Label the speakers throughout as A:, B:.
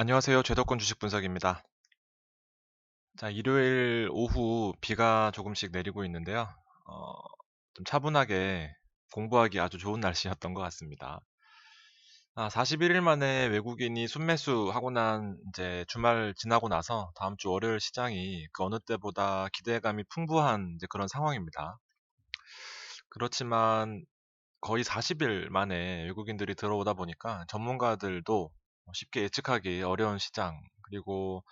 A: 안녕하세요. 죄덕권 주식 분석입니다. 자, 일요일 오후 비가 조금씩 내리고 있는데요. 어, 좀 차분하게 공부하기 아주 좋은 날씨였던 것 같습니다. 아, 41일 만에 외국인이 순매수 하고 난 이제 주말 지나고 나서 다음 주 월요일 시장이 그 어느 때보다 기대감이 풍부한 이제 그런 상황입니다. 그렇지만 거의 40일 만에 외국인들이 들어오다 보니까 전문가들도 쉽게 예측하기 어려운 시장 그리고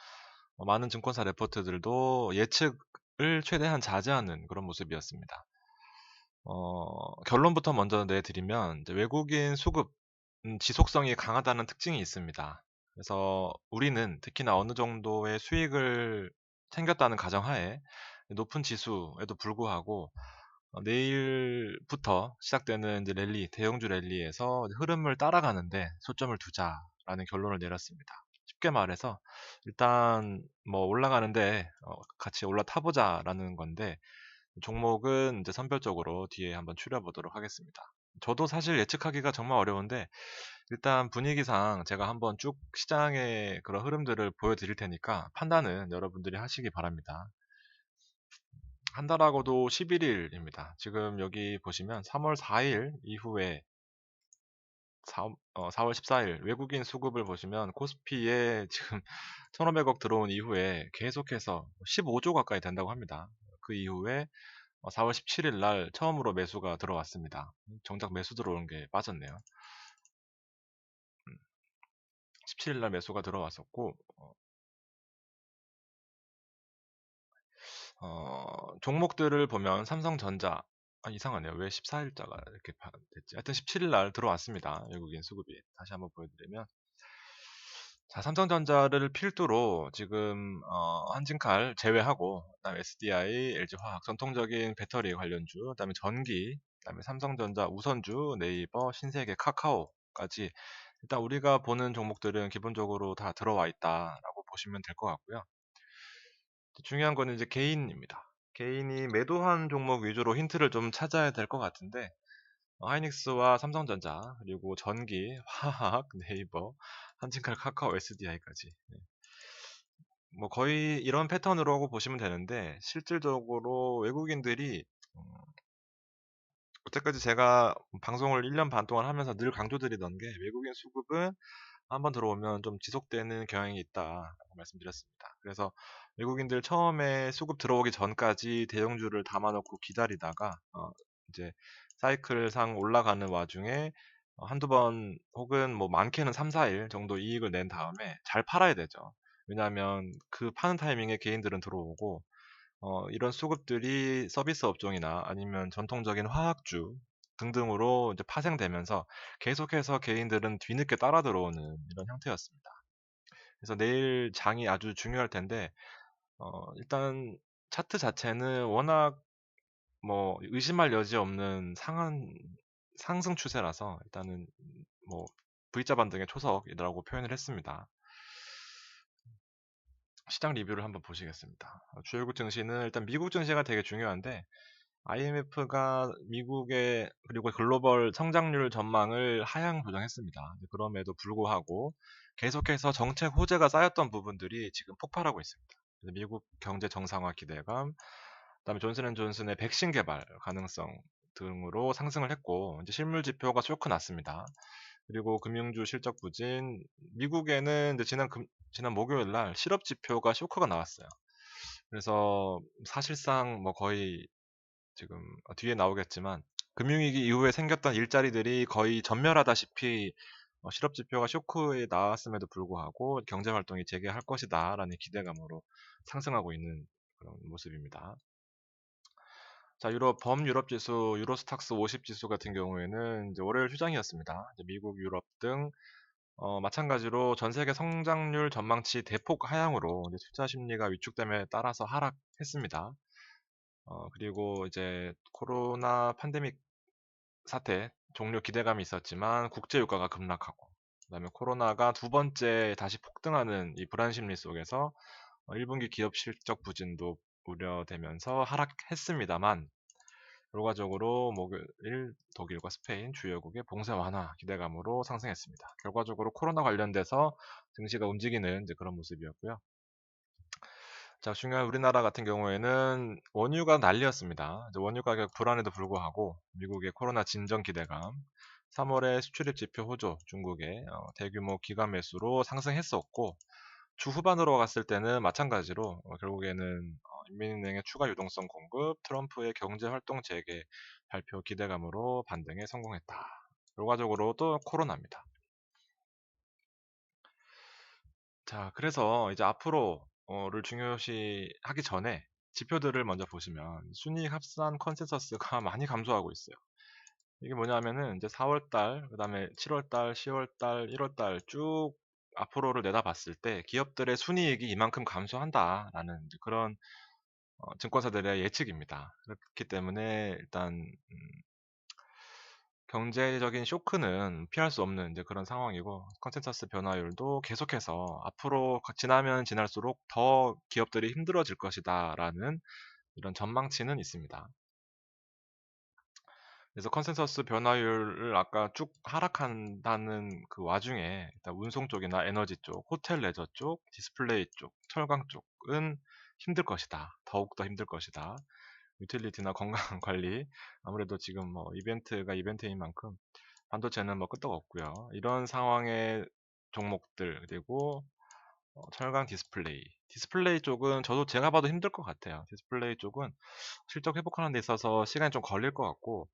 A: 어, 많은 증권사 레포트들도 예측을 최대한 자제하는 그런 모습이었습니다. 어, 결론부터 먼저 내드리면 외국인 수급 음, 지속성이 강하다는 특징이 있습니다. 그래서 우리는 특히나 어느 정도의 수익을 챙겼다는 가정하에 높은 지수에도 불구하고 어, 내일부터 시작되는 랠리, 대형주 랠리에서 흐름을 따라가는데 초점을 두자 라는 결론을 내렸습니다. 쉽게 말해서 일단 뭐 올라가는데 어, 같이 올라타보자 라는 건데 종목은 이제 선별적으로 뒤에 한번 추려보도록 하겠습니다. 저도 사실 예측하기가 정말 어려운데 일단 분위기상 제가 한번 쭉 시장의 그런 흐름들을 보여드릴 테니까 판단은 여러분들이 하시기 바랍니다. 한 달하고도 11일입니다. 지금 여기 보시면 3월 4일 이후에 4, 어, 4월 14일 외국인 수급을 보시면 코스피에 지금 1,500억 들어온 이후에 계속해서 15조 가까이 된다고 합니다. 그 이후에 4월 17일 날 처음으로 매수가 들어왔습니다. 정작 매수 들어오는 게 빠졌네요. 17일 날 매수가 들어왔었고 어, 어, 종목들을 보면 삼성전자 아, 이상하네요. 왜 14일자가 이렇게 됐지? 하여튼 17일 날 들어왔습니다. 외국인 수급이. 다시 한번 보여드리면. 자, 삼성전자를 필두로 지금 어, 한진칼 제외하고 그 다음에 SDI, LG화학 전통적인 배터리 관련주, 그 다음에 전기, 그 다음에 삼성전자 우선주, 네이버, 신세계, 카카오까지 일단 우리가 보는 종목들은 기본적으로 다 들어와 있다라고 보시면 될 것 같고요. 중요한 거는 이제 개인입니다. 개인이 매도한 종목 위주로 힌트를 좀 찾아야 될 것 같은데 어, 하이닉스와 삼성전자 그리고 전기, 화학, 네이버, 한진칼, 카카오, SDI까지. 뭐 거의 이런 패턴으로 보시면 되는데 실질적으로 외국인들이 음, 여태까지 제가 방송을 1년 반 동안 하면서 늘 강조드리던 게 외국인 수급은 한번 들어오면 좀 지속되는 경향이 있다라고 말씀드렸습니다. 그래서 외국인들 처음에 수급 들어오기 전까지 대형주를 담아놓고 기다리다가 어, 이제 사이클상 올라가는 와중에 어, 한두 번 혹은 뭐 많게는 3, 4일 정도 이익을 낸 다음에 잘 팔아야 되죠. 왜냐하면 그 파는 타이밍에 개인들은 들어오고 어, 이런 수급들이 서비스 업종이나 아니면 전통적인 화학주 등등으로 이제 파생되면서 계속해서 개인들은 뒤늦게 따라 들어오는 이런 형태였습니다. 그래서 내일 장이 아주 중요할 텐데 어, 일단 차트 자체는 워낙 뭐 의심할 여지 없는 상한 상승 추세라서 일단은 뭐 V자 반등의 초석이라고 표현을 했습니다. 시장 리뷰를 한번 보시겠습니다. 주요국 증시는 일단 미국 증시가 되게 중요한데 IMF가 미국의 그리고 글로벌 성장률 전망을 하향 조정했습니다. 그럼에도 불구하고 계속해서 정책 호재가 쌓였던 부분들이 지금 폭발하고 있습니다. 미국 경제 정상화 기대감, 그다음에 존슨앤존슨의 백신 개발 가능성 등으로 상승을 했고 이제 실물 지표가 쇼크 났습니다. 그리고 금융주 실적 부진, 미국에는 지난 금, 지난 목요일 날 실업 지표가 쇼크가 나왔어요. 그래서 사실상 뭐 거의 지금 뒤에 나오겠지만 금융위기 이후에 생겼던 일자리들이 거의 전멸하다시피 어, 실업 지표가 쇼크에 나왔음에도 불구하고 경제 활동이 재개할 것이다라는 기대감으로 상승하고 있는 그런 모습입니다. 자, 유럽 범유럽 지수 유로스탁스 50 지수 같은 경우에는 월요일 휴장이었습니다. 미국, 유럽 등 어, 마찬가지로 전 세계 성장률 전망치 대폭 하향으로 투자 심리가 위축됨에 따라서 하락했습니다. 어, 그리고 이제 코로나 팬데믹 사태 종료 기대감이 있었지만 국제 유가가 급락하고 그다음에 코로나가 두 번째 다시 폭등하는 이 불안 심리 속에서 1분기 어, 기업 실적 부진도 우려되면서 하락했습니다만 결과적으로 목요일 독일과 스페인 주요국의 봉쇄 완화 기대감으로 상승했습니다. 결과적으로 코로나 관련돼서 증시가 움직이는 그런 모습이었고요. 자, 중요한 우리나라 같은 경우에는 원유가 난리였습니다. 원유 가격 불안에도 불구하고 미국의 코로나 진정 기대감, 3월에 수출입 지표 호조 중국의 어, 대규모 기관 매수로 상승했었고 주 후반으로 갔을 때는 마찬가지로 어, 결국에는 어, 인민은행의 추가 유동성 공급, 트럼프의 경제 활동 재개 발표 기대감으로 반등에 성공했다. 결과적으로 또 코로나입니다. 자, 그래서 이제 앞으로 를 중요시 하기 전에 지표들을 먼저 보시면 순이익 합산 컨센서스가 많이 감소하고 있어요. 이게 뭐냐면은 이제 4월달, 그 다음에 7월달, 10월달, 1월달 쭉 앞으로를 내다봤을 때 기업들의 순이익이 이만큼 감소한다라는 그런 어, 증권사들의 예측입니다. 그렇기 때문에 일단 음, 경제적인 쇼크는 피할 수 없는 이제 그런 상황이고 컨센서스 변화율도 계속해서 앞으로 지나면 지날수록 더 기업들이 힘들어질 것이다라는 이런 전망치는 있습니다. 그래서 컨센서스 변화율을 아까 쭉 하락한다는 그 와중에 일단 운송 쪽이나 에너지 쪽, 호텔 레저 쪽, 디스플레이 쪽, 철강 쪽은 힘들 것이다. 더욱더 힘들 것이다. 유틸리티나 건강 관리 아무래도 지금 뭐 이벤트가 이벤트인 만큼 반도체는 뭐 끄떡 없고요. 이런 상황의 종목들 그리고 어, 철강 디스플레이 디스플레이 쪽은 저도 제가 봐도 힘들 것 같아요. 디스플레이 쪽은 실적 회복하는 데 있어서 시간이 좀 걸릴 것 같고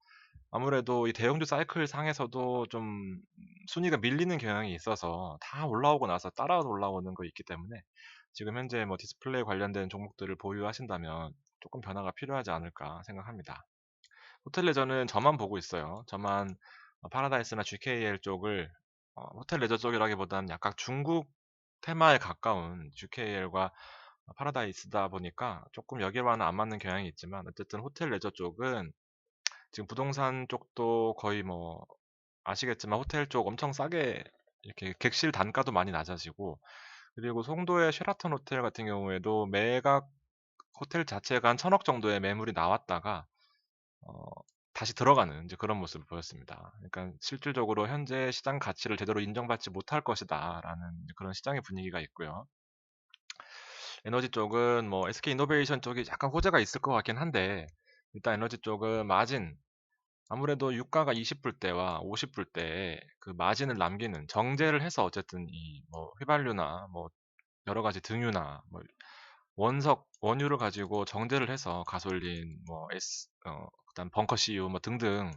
A: 아무래도 이 대형주 사이클 상에서도 좀 순위가 밀리는 경향이 있어서 다 올라오고 나서 따라 올라오는 거 있기 때문에 지금 현재 뭐 디스플레이 관련된 종목들을 보유하신다면 조금 변화가 필요하지 않을까 생각합니다. 호텔 레저는 저만 보고 있어요. 저만 어, 파라다이스나 GKL 쪽을 어, 호텔 레저 쪽이라기보다는 약간 중국 테마에 가까운 GKL과 파라다이스다 보니까 조금 여기와는 안 맞는 경향이 있지만 어쨌든 호텔 레저 쪽은 지금 부동산 쪽도 거의 뭐 아시겠지만 호텔 쪽 엄청 싸게 이렇게 객실 단가도 많이 낮아지고 그리고 송도의 쉐라턴 호텔 같은 경우에도 매각 호텔 자체가 한 천억 정도의 매물이 나왔다가 어, 다시 들어가는 이제 그런 모습을 보였습니다. 그러니까 실질적으로 현재 시장 가치를 제대로 인정받지 못할 것이다라는 그런 시장의 분위기가 있고요. 에너지 쪽은 뭐 SK 이노베이션 쪽이 약간 호재가 있을 것 같긴 한데 일단 에너지 쪽은 마진 아무래도 유가가 20불 대와 50불 대에 그 마진을 남기는 정제를 해서 어쨌든 이 뭐 휘발유나 뭐 여러 가지 등유나 뭐 원석 원유를 가지고 정제를 해서 가솔린 뭐 S 어 그다음 벙커 CU 뭐 등등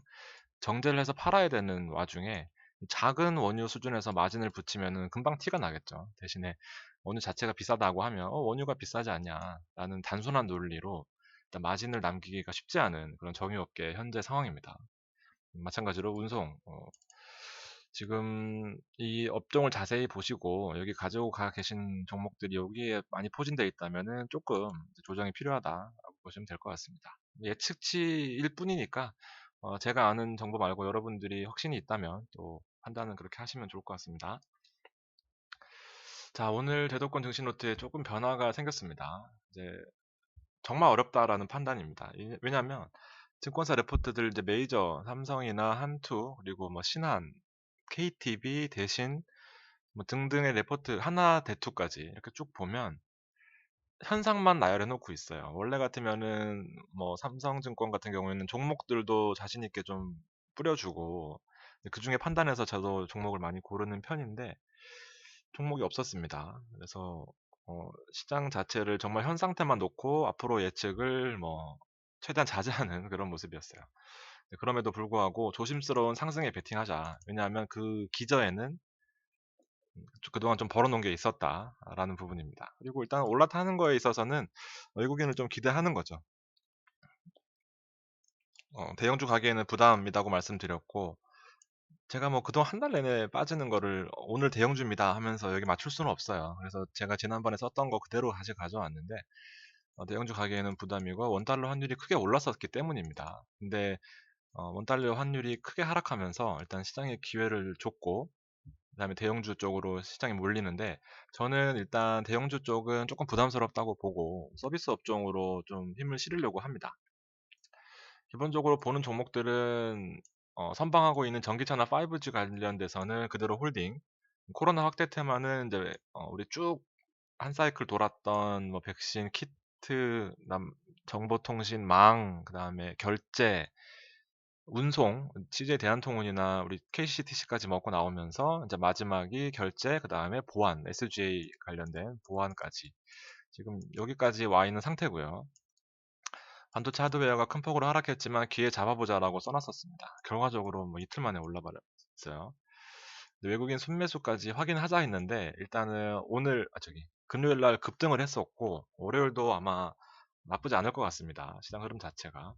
A: 정제를 해서 팔아야 되는 와중에 작은 원유 수준에서 마진을 붙이면은 금방 티가 나겠죠. 대신에 원유 자체가 비싸다고 하면 어, 원유가 비싸지 않냐라는 단순한 논리로 일단 마진을 남기기가 쉽지 않은 그런 정유업계 현재 상황입니다. 마찬가지로 운송 어, 지금 이 업종을 자세히 보시고 여기 가지고 가 계신 종목들이 여기에 많이 포진되어 있다면은 조금 조정이 필요하다라고 보시면 될 것 같습니다. 예측치일 뿐이니까 어, 제가 아는 정보 말고 여러분들이 확신이 있다면 또 판단은 그렇게 하시면 좋을 것 같습니다. 자, 오늘 대도권 증시 노트에 조금 변화가 생겼습니다. 이제 정말 어렵다라는 판단입니다. 왜냐하면 증권사 레포트들 이제 메이저 삼성이나 한투 그리고 뭐 신한, KTB, 대신 뭐 등등의 레포트 하나 대투까지 이렇게 쭉 보면 현상만 나열해 놓고 있어요. 원래 같으면은 뭐 삼성증권 같은 경우에는 종목들도 자신 있게 좀 뿌려주고 그 중에 판단해서 저도 종목을 많이 고르는 편인데 종목이 없었습니다. 그래서 어, 시장 자체를 정말 현 상태만 놓고 앞으로 예측을 뭐 최대한 자제하는 그런 모습이었어요. 그럼에도 불구하고 조심스러운 상승에 베팅하자. 왜냐하면 그 기저에는 그동안 좀 벌어놓은 게 있었다라는 부분입니다. 그리고 일단 올라타는 거에 있어서는 외국인을 좀 기대하는 거죠. 어, 대형주 가기에는 부담이라고 말씀드렸고 제가 뭐 그동안 한 달 내내 빠지는 거를 오늘 대형주입니다 하면서 여기 맞출 수는 없어요. 그래서 제가 지난번에 썼던 거 그대로 다시 가져왔는데 어, 대형주 가기에는 부담이고 원달러 환율이 크게 올랐었기 때문입니다. 근데 어, 원달러 환율이 크게 하락하면서 일단 시장에 기회를 줬고 그다음에 대형주 쪽으로 시장이 몰리는데 저는 일단 대형주 쪽은 조금 부담스럽다고 보고 서비스 업종으로 좀 힘을 실으려고 합니다. 기본적으로 보는 종목들은 어, 선방하고 있는 전기차나 5G 관련돼서는 그대로 홀딩. 코로나 확대 테마는 이제 어, 우리 쭉 한 사이클 돌았던 뭐 백신, 키트, 남, 정보통신, 망, 그다음에 결제, 운송, CJ 대한통운이나 우리 KCTC까지 먹고 나오면서 이제 마지막이 결제, 그 다음에 보안, SGA 관련된 보안까지 지금 여기까지 와 있는 상태고요. 반도체 하드웨어가 큰 폭으로 하락했지만 기회 잡아보자라고 써놨었습니다. 결과적으로 뭐 이틀 만에 올라버렸어요. 외국인 순매수까지 확인하자 했는데 일단은 오늘 아 저기 금요일 날 급등을 했었고 월요일도 아마 나쁘지 않을 것 같습니다. 시장 흐름 자체가.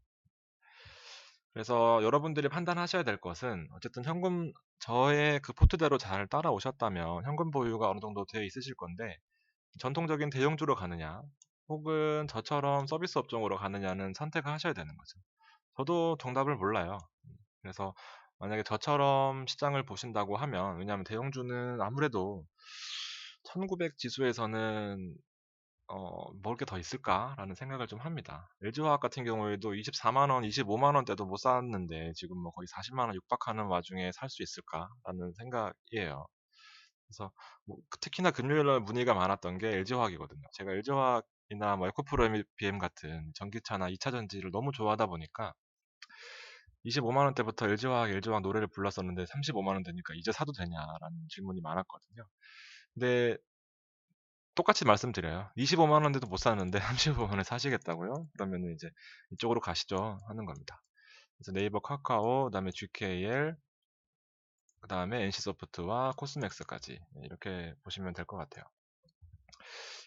A: 그래서 여러분들이 판단하셔야 될 것은 어쨌든 현금 저의 그 포트대로 잘 따라오셨다면 현금 보유가 어느 정도 되어 있으실 건데 전통적인 대형주로 가느냐 혹은 저처럼 서비스 업종으로 가느냐는 선택을 하셔야 되는 거죠. 저도 정답을 몰라요. 그래서 만약에 저처럼 시장을 보신다고 하면 왜냐하면 대형주는 아무래도 1900 지수에서는 어, 먹을 게 더 있을까라는 생각을 좀 합니다. LG화학 같은 경우에도 24만 원, 25만 원대도 못 샀는데 지금 뭐 거의 40만 원 육박하는 와중에 살 수 있을까라는 생각이에요. 그래서 뭐 특히나 금요일 날 문의가 많았던 게 LG화학이거든요. 제가 LG화학이나 뭐 에코프로 BM 같은 전기차나 2차 전지를 너무 좋아하다 보니까 25만 원대부터 LG화학, LG화학 노래를 불렀었는데 35만 원 되니까 이제 사도 되냐라는 질문이 많았거든요. 근데 똑같이 말씀드려요. 25만 원대도 못 샀는데 35만 원에 사시겠다고요? 그러면 이제 이쪽으로 가시죠 하는 겁니다. 그래서 네이버 카카오, 그다음에 GKL, 그다음에 NC소프트와 코스맥스까지 이렇게 보시면 될 것 같아요.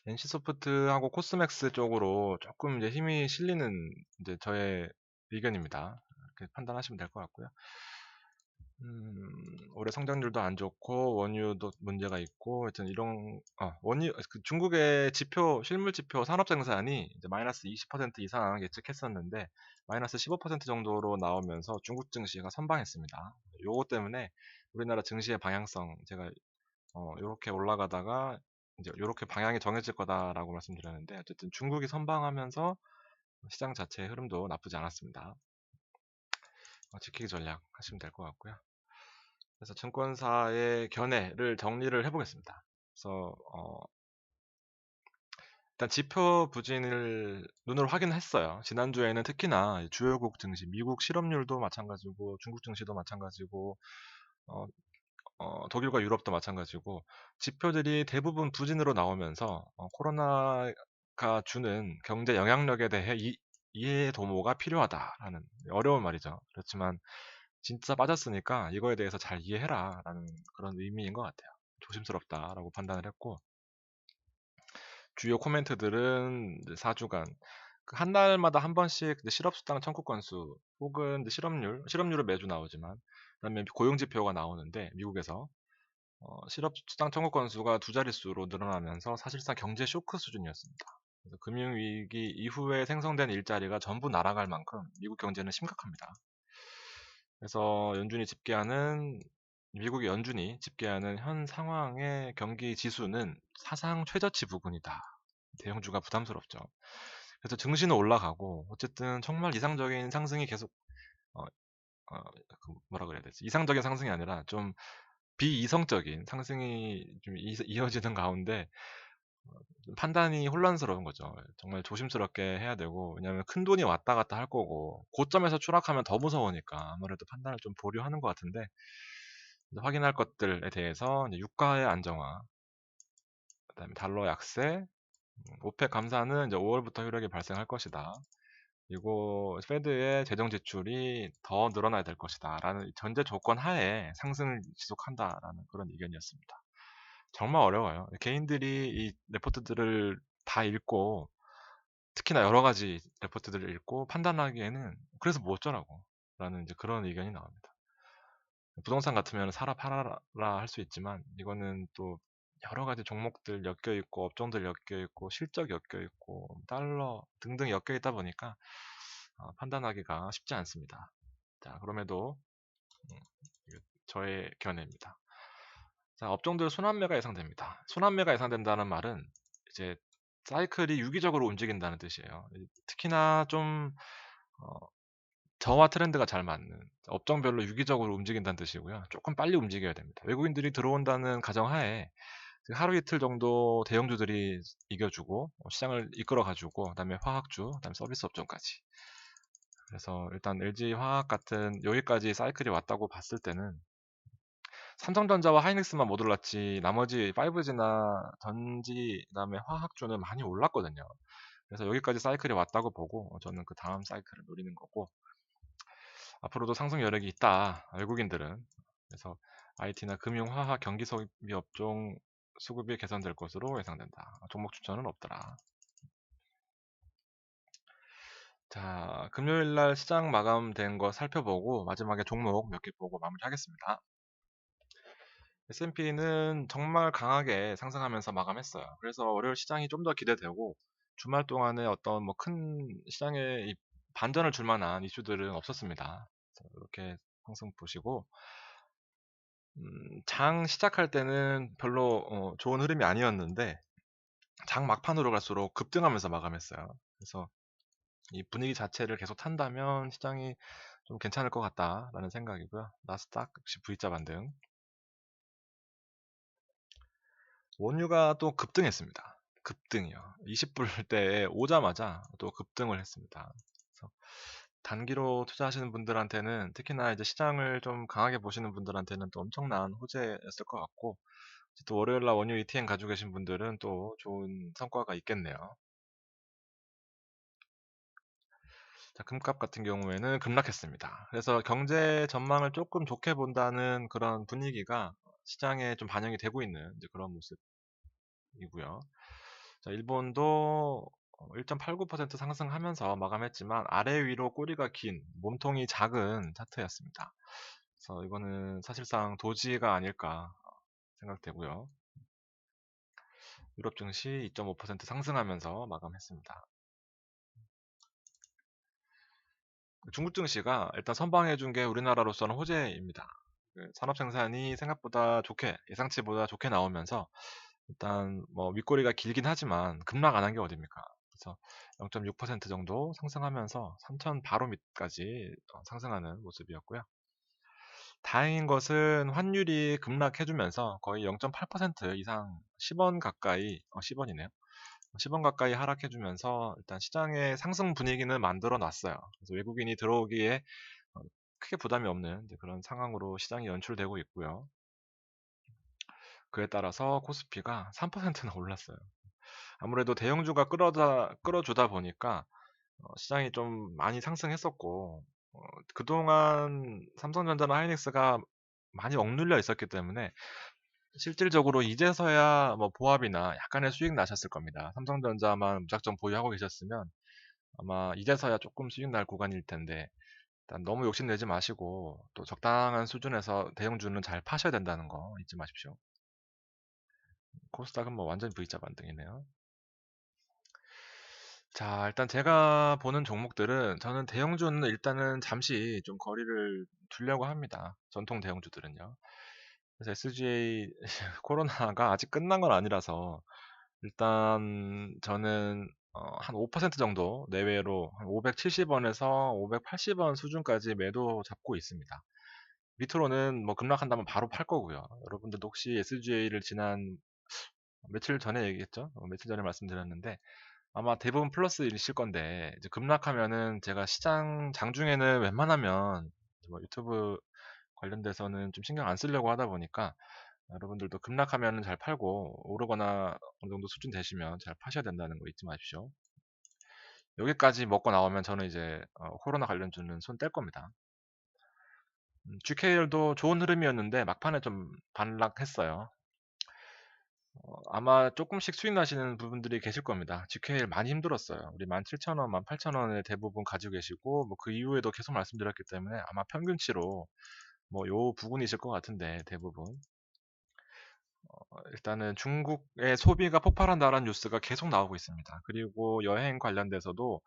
A: NC소프트하고 코스맥스 쪽으로 조금 이제 힘이 실리는 이제 저의 의견입니다. 이렇게 판단하시면 될 것 같고요. 음, 올해 성장률도 안 좋고 원유도 문제가 있고 하여튼 이런 어, 원유 그 중국의 지표 실물 지표 산업 생산이 이제 마이너스 20% 이상 예측했었는데 마이너스 15% 정도로 나오면서 중국 증시가 선방했습니다. 요거 때문에 우리나라 증시의 방향성 제가 어, 이렇게 올라가다가 이제 이렇게 방향이 정해질 거다라고 말씀드렸는데 어쨌든 중국이 선방하면서 시장 자체의 흐름도 나쁘지 않았습니다. 어, 지키기 전략 하시면 될 것 같고요. 그래서 증권사의 견해를 정리를 해보겠습니다. 그래서 어, 일단 지표 부진을 눈으로 확인했어요. 지난주에는 특히나 주요국 증시, 미국 실업률도 마찬가지고 중국 증시도 마찬가지고 어, 어, 독일과 유럽도 마찬가지고 지표들이 대부분 부진으로 나오면서 어, 코로나가 주는 경제 영향력에 대해 이, 이해 도모가 필요하다라는 어려운 말이죠. 그렇지만 진짜 빠졌으니까 이거에 대해서 잘 이해해라 라는 그런 의미인 것 같아요. 조심스럽다 라고 판단을 했고 주요 코멘트들은 4주간 그한 달마다 한 번씩 실업수당 청구 건수 혹은 실업률, 실업률은 매주 나오지만 그다음에 고용 지표가 나오는데 미국에서 어, 실업수당 청구 건수가 두 자릿수로 늘어나면서 사실상 경제 쇼크 수준이었습니다. 금융위기 이후에 생성된 일자리가 전부 날아갈 만큼 미국 경제는 심각합니다. 그래서 연준이 집계하는 미국의 연준이 집계하는 현 상황의 경기 지수는 사상 최저치 부근이다. 대형주가 부담스럽죠. 그래서 증시는 올라가고 어쨌든 정말 이상적인 상승이 계속 어, 어, 그 뭐라 그래야 되지? 이상적인 상승이 아니라 좀 비이성적인 상승이 좀 이어지는 가운데 어, 판단이 혼란스러운 거죠. 정말 조심스럽게 해야 되고 왜냐하면 큰 돈이 왔다 갔다 할 거고 고점에서 추락하면 더 무서우니까 아무래도 판단을 좀 보류하는 것 같은데 확인할 것들에 대해서 유가의 안정화, 그다음에 달러 약세, 음, 오펙 감사는 이제 5월부터 효력이 발생할 것이다. 그리고 페드의 재정 지출이 더 늘어나야 될 것이다. 라는 전제 조건 하에 상승을 지속한다라는 그런 의견이었습니다. 정말 어려워요. 개인들이 이 레포트들을 다 읽고 특히나 여러 가지 레포트들을 읽고 판단하기에는 그래서 뭐 어쩌라고 라는 이제 그런 의견이 나옵니다. 부동산 같으면 사라 팔아라 할 수 있지만 이거는 또 여러 가지 종목들 엮여 있고 업종들 엮여 있고 실적 엮여 있고 달러 등등 엮여 있다 보니까 어, 판단하기가 쉽지 않습니다. 자 그럼에도 음, 저의 견해입니다. 자 업종들 순환매가 예상됩니다. 순환매가 예상된다는 말은 이제 사이클이 유기적으로 움직인다는 뜻이에요. 특히나 좀 어, 저와 트렌드가 잘 맞는 업종별로 유기적으로 움직인다는 뜻이고요. 조금 빨리 움직여야 됩니다. 외국인들이 들어온다는 가정하에 그 하루 이틀 정도 대형주들이 이겨주고 어, 시장을 이끌어가지고 그다음에 화학주, 그다음에 서비스 업종까지. 그래서 일단 LG 화학 같은 여기까지 사이클이 왔다고 봤을 때는 삼성전자와 하이닉스만 못 올랐지 나머지 5G나 전지 그다음에 화학주는 많이 올랐거든요. 그래서 여기까지 사이클이 왔다고 보고 저는 그 다음 사이클을 노리는 거고 앞으로도 상승 여력이 있다. 외국인들은 그래서 IT나 금융, 화학, 경기 소비 업종 수급이 개선될 것으로 예상된다. 종목 추천은 없더라. 자, 금요일 날 시장 마감된 거 살펴보고 마지막에 종목 몇 개 보고 마무리하겠습니다. S&P는 정말 강하게 상승하면서 마감했어요. 그래서 월요일 시장이 좀 더 기대되고 주말 동안에 어떤 뭐 큰 시장에 반전을 줄 만한 이슈들은 없었습니다. 이렇게 상승 보시고 음, 장 시작할 때는 별로 어, 좋은 흐름이 아니었는데 장 막판으로 갈수록 급등하면서 마감했어요. 그래서 이 분위기 자체를 계속 탄다면 시장이 좀 괜찮을 것 같다라는 생각이고요. 나스닥 역시 V자 반등. 원유가 또 급등했습니다. 급등이요. 20불대에 오자마자 또 급등을 했습니다. 그래서 단기로 투자하시는 분들한테는 특히나 이제 시장을 좀 강하게 보시는 분들한테는 또 엄청난 호재였을 것 같고 또 월요일 날 원유 ETN 가지고 계신 분들은 또 좋은 성과가 있겠네요. 자, 금값 같은 경우에는 급락했습니다. 그래서 경제 전망을 조금 좋게 본다는 그런 분위기가 시장에 좀 반영이 되고 있는 그런 모습 이고요. 자, 일본도 1.89% 상승하면서 마감했지만 아래 위로 꼬리가 긴 몸통이 작은 차트였습니다. 그래서 이거는 사실상 도지가 아닐까 생각되고요. 유럽 증시 2.5% 상승하면서 마감했습니다. 중국 증시가 일단 선방해 준 게 우리나라로서는 호재입니다. 그 산업 생산이 생각보다 좋게 예상치보다 좋게 나오면서 일단 뭐 윗꼬리가 길긴 하지만 급락 안 한 게 어딥니까? 그래서 0.6% 정도 상승하면서 3천 바로 밑까지 어, 상승하는 모습이었고요. 다행인 것은 환율이 급락해주면서 거의 0.8% 이상 10원 가까이, 어, 10원이네요. 10원 가까이 하락해주면서 일단 시장의 상승 분위기는 만들어 놨어요. 그래서 외국인이 들어오기에 어, 크게 부담이 없는 그런 상황으로 시장이 연출되고 있고요. 그에 따라서 코스피가 3%나 올랐어요. 아무래도 대형주가 끌어다, 끌어주다 보니까 어, 시장이 좀 많이 상승했었고 어, 그동안 삼성전자나 하이닉스가 많이 억눌려 있었기 때문에 실질적으로 이제서야 뭐 보합이나 약간의 수익 나셨을 겁니다. 삼성전자만 무작정 보유하고 계셨으면 아마 이제서야 조금 수익 날 구간일 텐데 일단 너무 욕심내지 마시고 또 적당한 수준에서 대형주는 잘 파셔야 된다는 거 잊지 마십시오. 코스닥은 뭐 완전 V자 반등이네요. 자, 일단 제가 보는 종목들은 저는 대형주는 일단은 잠시 좀 거리를 두려고 합니다. 전통 대형주들은요. 그래서 SGA 코로나가 아직 끝난 건 아니라서 일단 저는 어, 한 5% 정도 내외로 한 570원에서 580원 수준까지 매도 잡고 있습니다. 밑으로는 뭐 급락한다면 바로 팔 거고요. 여러분들도 혹시 SGA를 지난 며칠 전에 얘기했죠? 어, 며칠 전에 말씀드렸는데 아마 대부분 플러스이실 건데 이제 급락하면은 제가 시장 장중에는 웬만하면 뭐 유튜브 관련돼서는 좀 신경 안 쓰려고 하다 보니까 여러분들도 급락하면 잘 팔고 오르거나 어느 정도 수준 되시면 잘 파셔야 된다는 거 잊지 마십시오. 여기까지 먹고 나오면 저는 이제 어, 코로나 관련주는 손 뗄 겁니다. 음, GKL도 좋은 흐름이었는데 막판에 좀 반락했어요. 어, 아마 조금씩 수익 나시는 부분들이 계실 겁니다. GKL 많이 힘들었어요. 우리 17,000원, 18,000원에 대부분 가지고 계시고 뭐 그 이후에도 계속 말씀드렸기 때문에 아마 평균치로 뭐 요 부분이실 것 같은데 대부분 어, 일단은 중국의 소비가 폭발한다는 뉴스가 계속 나오고 있습니다. 그리고 여행 관련돼서도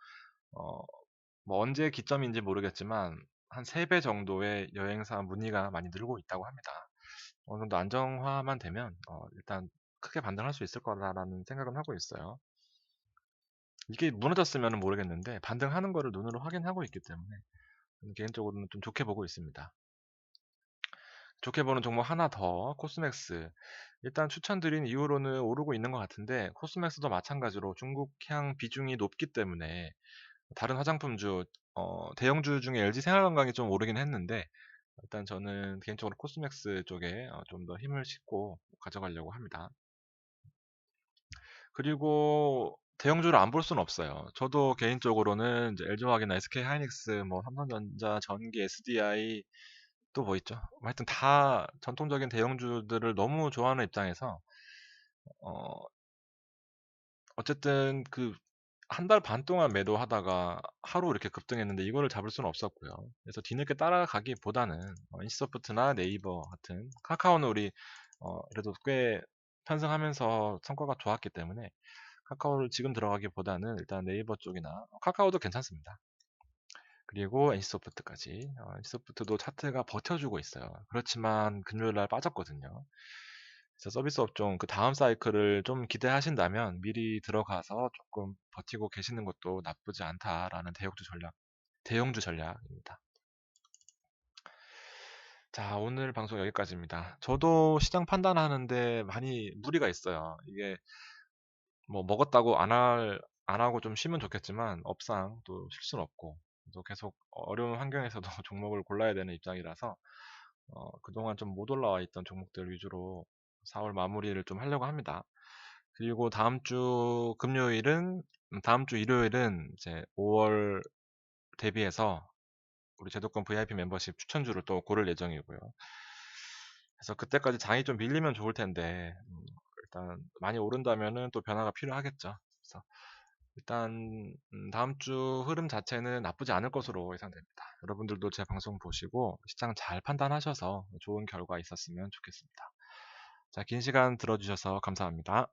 A: 어, 뭐 언제 기점인지 모르겠지만 한 3 배 정도의 여행사 문의가 많이 늘고 있다고 합니다. 어느 정도 안정화만 되면 어, 일단 크게 반등할 수 있을 거라는 생각은 하고 있어요. 이게 무너졌으면 모르겠는데 반등하는 거를 눈으로 확인하고 있기 때문에 개인적으로는 좀 좋게 보고 있습니다. 좋게 보는 종목 하나 더 코스맥스 일단 추천드린 이후로는 오르고 있는 것 같은데 코스맥스도 마찬가지로 중국향 비중이 높기 때문에 다른 화장품주 어, 대형주 중에 LG 생활건강이 좀 오르긴 했는데 일단 저는 개인적으로 코스맥스 쪽에 어, 좀더 힘을 싣고 가져가려고 합니다. 그리고 대형주를 안 볼 수는 없어요. 저도 개인적으로는 이제 LG화학이나 SK하이닉스, 뭐 삼성전자, 전기, SDI 또 뭐 있죠? 하여튼 다 전통적인 대형주들을 너무 좋아하는 입장에서 어 어쨌든 그 한 달 반 동안 매도하다가 하루 이렇게 급등했는데 이거를 잡을 수는 없었고요. 그래서 뒤늦게 따라가기보다는 어, 인시소프트나 네이버 같은 카카오는 우리 어, 그래도 꽤 편승하면서 성과가 좋았기 때문에 카카오를 지금 들어가기보다는 일단 네이버 쪽이나 어, 카카오도 괜찮습니다. 그리고 NC소프트까지 어, NC소프트도 차트가 버텨주고 있어요. 그렇지만 금요일 날 빠졌거든요. 그래서 서비스 업종 그 다음 사이클을 좀 기대하신다면 미리 들어가서 조금 버티고 계시는 것도 나쁘지 않다라는 대형주 전략, 대형주 전략입니다. 자, 오늘 방송 여기까지입니다. 저도 시장 판단하는데 많이 무리가 있어요. 이게 뭐 먹었다고 안 할, 안 하고 좀 쉬면 좋겠지만 업상 또 쉴 수는 없고 또 계속 어려운 환경에서도 종목을 골라야 되는 입장이라서 어, 그동안 좀 못 올라와 있던 종목들 위주로 4월 마무리를 좀 하려고 합니다. 그리고 다음 주 금요일은 음, 다음 주 일요일은 이제 5월 대비해서 우리 제도권 VIP 멤버십 추천주를 또 고를 예정이고요. 그래서 그때까지 장이 좀 밀리면 좋을 텐데 음, 일단 많이 오른다면은 또 변화가 필요하겠죠. 그래서 일단 음, 다음 주 흐름 자체는 나쁘지 않을 것으로 예상됩니다. 여러분들도 제 방송 보시고 시장 잘 판단하셔서 좋은 결과 있었으면 좋겠습니다. 자, 긴 시간 들어주셔서 감사합니다.